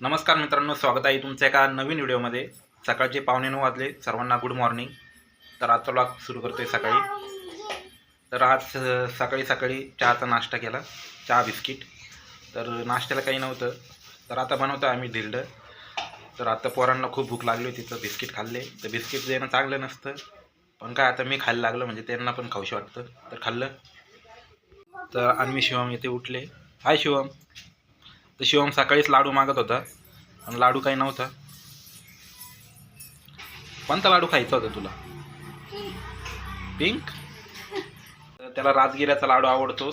नमस्कार मित्रांनो स्वागत आहे तुमच्या एका नवीन व्हिडिओमध्ये. सकाळचे पावणे नऊ वाजले सर्वांना गुड मॉर्निंग तर आजचा ब्लॉग सुरू करतोय सकाळी. तर आज सकाळी सकाळी चहाचा नाश्ता केला चहा बिस्किट. तर नाश्त्याला काही नव्हतं. तर आता बनवतो आम्ही धिरडं तर आता पोरांना खूप भूक लागली होती तर बिस्किट खाल्ले. तर बिस्किट देणं चांगलं नसतं. पण काय आता मी खायला लागलं म्हणजे त्यांना पण खाऊशी वाटतं. तर खाल्लं. तर आणि शिवम येथे उठले. हाय शिवम. तर शिवम सकाळीच लाडू मागत होता. आणि लाडू काही नव्हता. कोणता लाडू खायचा होता तुला? पिंक? तर त्याला राजगिऱ्याचा लाडू आवडतो.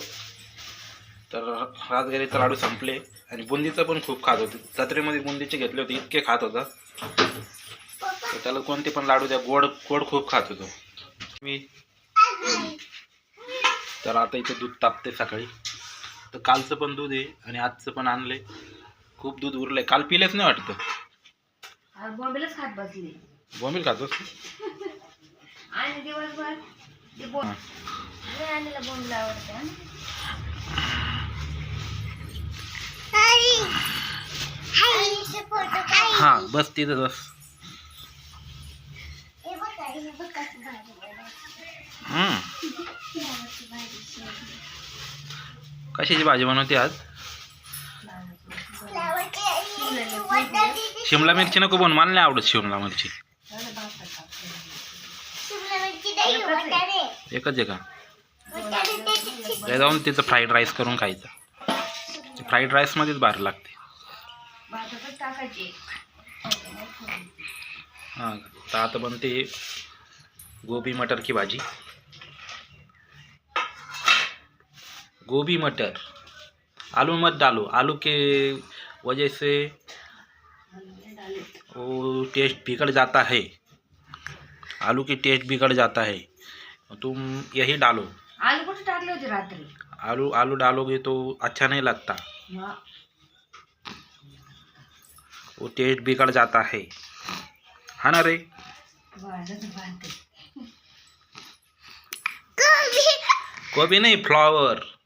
तर राजगिरीचा लाडू संपले. आणि बुंदीचं पण खूप खात होते. जत्रेमध्ये बुंदीचे घेतले होते इतके खात होता. तर त्याला कोणते पण लाडू द्या गोड गोड खूप खात होतो. मी. तर आता इथे दूध तापते सकाळी. तर कालचं पण दूध आहे आणि आजचं पण आणले खूप दूध उरलंय. काल पिलेच नाही वाटतं. बॉम्बेलाच खात बसली. बॉम्बिल खातोस आणि दिवसभर ते बॉ हा. लय आणलेला बॉम्बेला आवडतं हं. हा बस तिथं बस. हम्म. कशाची भाजी बनवते आज? शिमला मिरची नको बनवू मला नाही आवडत शिमला मिरची. एकच आहे का? ते जाऊन तिचं फ्राईड राईस करून खायचं. फ्राईड राईसमध्येच भारी लागते. हा हां तर आता बनते गोबी मटर की भाजी. गोभी मटर आलू मत डालो आलू के वजह से वो टेस्ट बिगड़ जाता है। आलू की टेस्ट बिगड़ जाता है। तुम यही डालो। आलू कुठे टाकले होते रात्री। आलू आलू डालोगे तो अच्छा नहीं लगता। वो टेस्ट बिगड़ जाता है। हाँ ना रे? भाजत गोभी। नहीं फ्लावर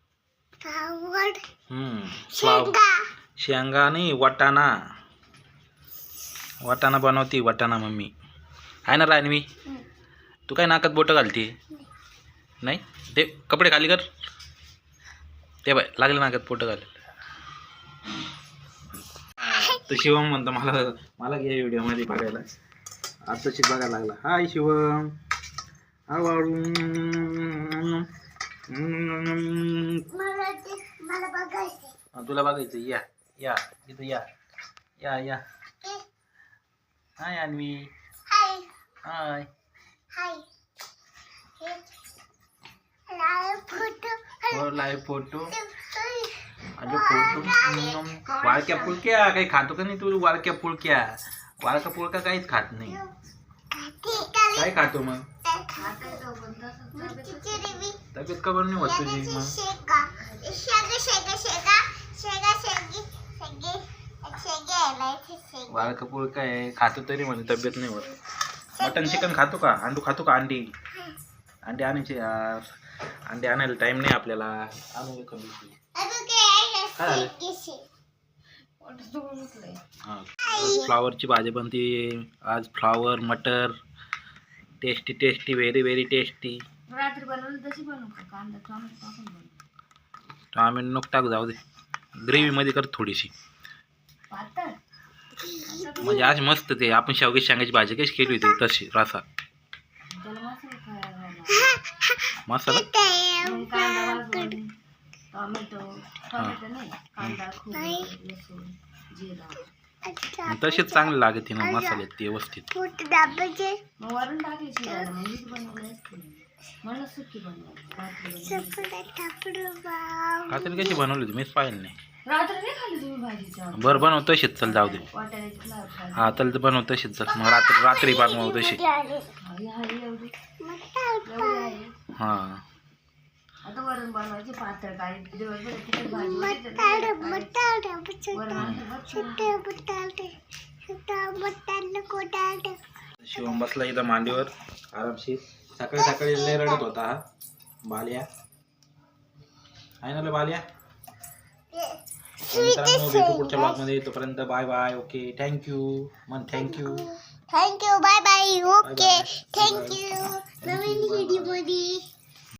शेंगा नाही वाटाणा वाटाणा बनवती वाटाणा मम्मी आहे ना रानवी तू काय नाकात बोटं घालते नाही ते कपडे खाली कर ते बाय लागले नाकात बोटं घाल तर शिवम म्हणतो मला मला घे व्हिडिओमध्ये बघायला आता शिक बघायला लागला हाय शिवम आवडू तुला बघायचं या या इथं या या या. हाय अन्वी. हाय. हो लाईव्ह फोटो. अजून फोटो. वाळक्या पुळक्या काही खातो का नाही तू? वाळक्या पुळक्या वाळका पुळका काहीच खात नाही. काय खातो मग? तब्येत का बरं नाही होत तुझी? मग? वाळका पुळका आहे? खातो तरी म्हणे तब्येत नाही होत. मटन चिकन खातो का? अंडू खातो का अंडी? अंडे आणायचे यार. अंडे आणायला टाइम नाही आपल्याला. आणू कमी काय झालं? हां. फ्लावरची भाजी बनते. आज फ्लावर मटर. Tasty tasty very very tasty रात्री बनवलं तशी बनवू का? कांदा टोमॅटो टाकून बनवू. टॉमॅटो नको टाक जाऊ दे. ग्रेव्हीमध्ये कर थोडीशी. पातळ? म्हणजे आज मस्त ते आपण शेवगी शेंगाची भाजी कशी केली होती तशी रसा. मसाला? तसेच चांगले लागते ना मसाले ते व्यवस्थित. कातली कशी बनवली होती मीच पाहिलं नाही. रात्री नाही तुम्ही बरं बनव तशीच चल जाऊ दे. हा चल बनव तशीच चल. मग रात्री रात्री बनवू तशी. हा, आहे एवढी. एवढी आहे. आता वरण बनवायची पातळ काय? दिवसभर किती भाजी होती तर काय? वरण आणते बघ तू. शिवम बसला इथं मांडीवर आरामशीर. सकाळी सकाळी लय रडत होता हा. बाल्या. आहे ना लय बाल्या? मित्रांनो भेटू पुढच्या ब्लॉगमध्ये तोपर्यंत bye bye okay thank you मन thank you thank you bye bye okay thank you नवीन व्हिडिओमध्ये